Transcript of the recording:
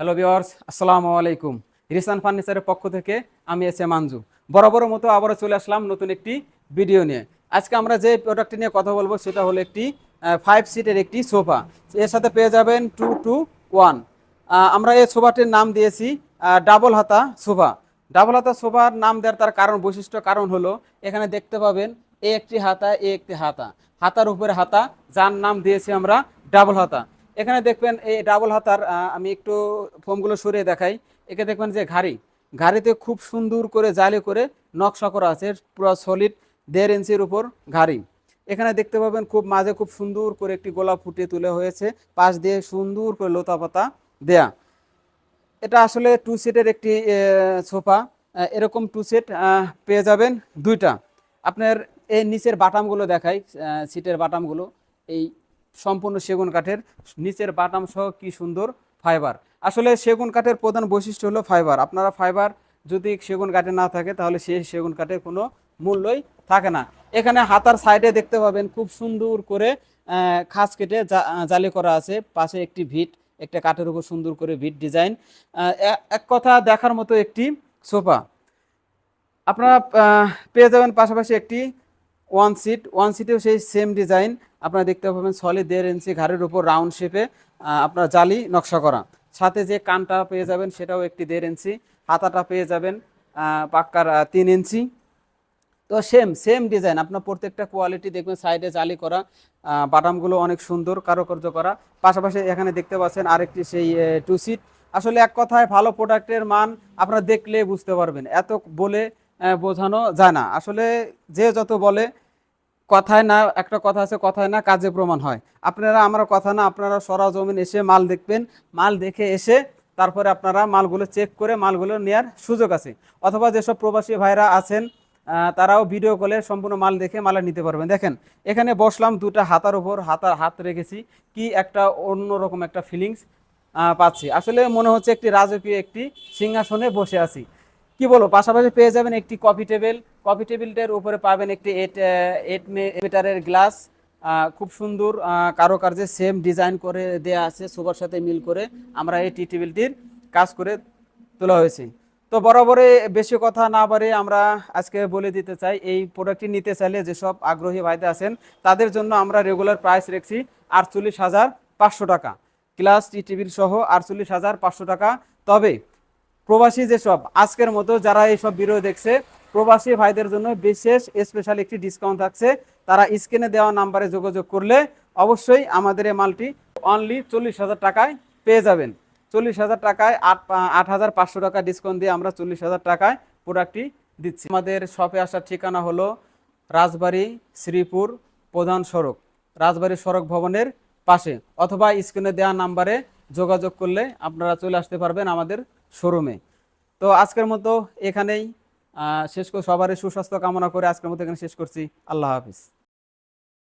Hello viewers আসসালামু আলাইকুম রিসান ফার্নিচারের পক্ষ থেকে আমি এস এ মানজু। বরাবর মতো আবারও চলে আসলাম নতুন একটি ভিডিও নিয়ে। আজকে আমরা যে প্রোডাক্টটি নিয়ে কথা বলব, সেটা হলো একটি ফাইভ সিটের একটি সোফা। এর সাথে পেয়ে যাবেন টু টু ওয়ান আমরা এই সোফাটির নাম দিয়েছি ডাবল হাতা সোফা। ডাবল হাতা সোফার নাম দেওয়ার তার কারণ, বৈশিষ্ট্য, কারণ হলো, এখানে দেখতে পাবেন এ একটি হাতা, এ একটি হাতা। হাতার উপরে হাতা, যার নাম দিয়েছি আমরা ডাবল হাতা। এখানে দেখবেন এই ডাবল হাতার আমি একটু ফোমগুলো সরিয়ে দেখাই। একে দেখবেন যে ঘাড়ি। ঘাড়িতে খুব সুন্দর করে জালি করে নকশা করা আছে, পুরো সলিড দেড় ইঞ্চির উপর ঘাড়ি। এখানে দেখতে পাবেন খুব মাঝে খুব সুন্দর করে একটি গোলাপ ফুটিয়ে তুলে হয়েছে, পাশ দিয়ে সুন্দর করে লতা পাতা দেয়া। এটা আসলে টু সিটের একটি সোফা। এরকম টু সেট পেয়ে যাবেন দুইটা। আপনার এই নিচের বাটামগুলো দেখাই সিটের বাটামগুলো। এই সম্পূর্ণ সেগুন কাঠের নিচের বাটাম সহ কি সুন্দর ফাইবার। আসলে সেগুন কাঠের প্রধান বৈশিষ্ট্য হলো ফাইবার। আপনারা ফাইবার যদি সেগুন কাঠে না থাকে, তাহলে সেই সেগুন কাঠের কোনো মূল্যই থাকে না। এখানে হাতার সাইডে দেখতে পাবেন খুব সুন্দর করে খাস কেটে জালি করা আছে। পাশে একটি ভিট, একটা কাঠের উপর সুন্দর করে ভিট ডিজাইন। এক কথা দেখার মতো একটি সোফা। আপনারা পেয়ে যাবেন পাশাপাশি একটি ওয়ান সিট। ওয়ান সিটেও সেই সেম ডিজাইন। আপনারা দেখতে পাবেন সলিড দেড় ইঞ্চি ঘাড়ের উপর রাউন্ড শেপে আপনার জালি নকশা করা। সাথে যে কানটা পেয়ে যাবেন সেটাও একটি দেড় ইঞ্চি হাতাটা পেয়ে যাবেন পাক্কার তিন ইঞ্চি তো সেম সেম ডিজাইন আপনার প্রত্যেকটা কোয়ালিটি দেখবেন সাইডে জালি করা বাটামগুলো অনেক সুন্দর, কারুকার্য করা। পাশাপাশি এখানে দেখতে পাচ্ছেন আরেকটি সেই টু সিট আসলে এক কথায় ভালো প্রোডাক্টের মান আপনারা দেখলে বুঝতে পারবেন। এত বলে বোঝানো যায় না। আসলে যে যত বলে কথায় না, একটা কথা আছে, কথায় না, কাজে প্রমাণ হয়। আপনারা আমার কথা না, আপনারা সরাজমিন এসে মাল দেখবেন। মাল দেখে এসে তারপরে আপনারা মালগুলো চেক করে মালগুলো নেওয়ার সুযোগ আছে। অথবা যেসব প্রবাসী ভাইরা আছেন তারাও ভিডিও কলে সম্পূর্ণ মাল দেখে মালা নিতে পারবেন। দেখেন, এখানে বসলাম দুটা হাতার উপর, হাতার হাত রেখেছি। কি একটা অন্যরকম একটা ফিলিংস পাচ্ছি। আসলে মনে হচ্ছে একটি রাজকীয় একটি সিংহাসনে বসে আছি। কি বলব, পাশাপাশি পেয়ে যাবেন একটি কফি টেবিল কফি টেবিলটার উপরে পাবেন একটি এইট এইট মিটারের গ্লাস খুব সুন্দর কারুকার্যে সেম ডিজাইন করে দেয়া আছে সোফার সাথে মিল করে আমরা এই টি টেবিলটির কাজ করে তোলা হয়েছে। তো বরাবরে বেশি কথা না বাড়ে আমরা আজকে বলে দিতে চাই, এই প্রোডাক্টটি নিতে চাইলে যেসব আগ্রহী ভাইতে আছেন, তাদের জন্য আমরা রেগুলার প্রাইস রেখেছি আটচল্লিশ হাজার পাঁচশো টাকা। ক্লাস টি টেবিল সহ আটচল্লিশ হাজার পাঁচশো টাকা। তবে প্রবাসী যেসব, আজকের মতো যারা এইসব ভিডিও দেখছে, প্রবাসী ভাইদের জন্য বিশেষ স্পেশাল একটি ডিসকাউন্ট থাকছে। তারা স্ক্রিনে দেওয়া নাম্বারে যোগাযোগ করলে অবশ্যই আমাদের এই মালটি অনলি চল্লিশ হাজার টাকায় পেয়ে যাবেন। চল্লিশ হাজার টাকায় আট আট হাজার পাঁচশো টাকা ডিসকাউন্ট দিয়ে আমরা চল্লিশ হাজার টাকায় প্রোডাক্টটি দিচ্ছি। আমাদের শপে আসার ঠিকানা হলো রাজবাড়ি, শ্রীপুর, প্রধান সড়ক। রাজবাড়ী সড়ক ভবনের পাশে। অথবা স্ক্রিনে দেওয়া নাম্বারে যোগাযোগ করলে আপনারা চলে আসতে পারবেন আমাদের শোরুমে। তো আজকের মতো এখানেই। শেষ করে সবারই সুস্বাস্থ্য কামনা করে আজকের মতো এখানে শেষ করছি। আল্লাহ হাফিজ।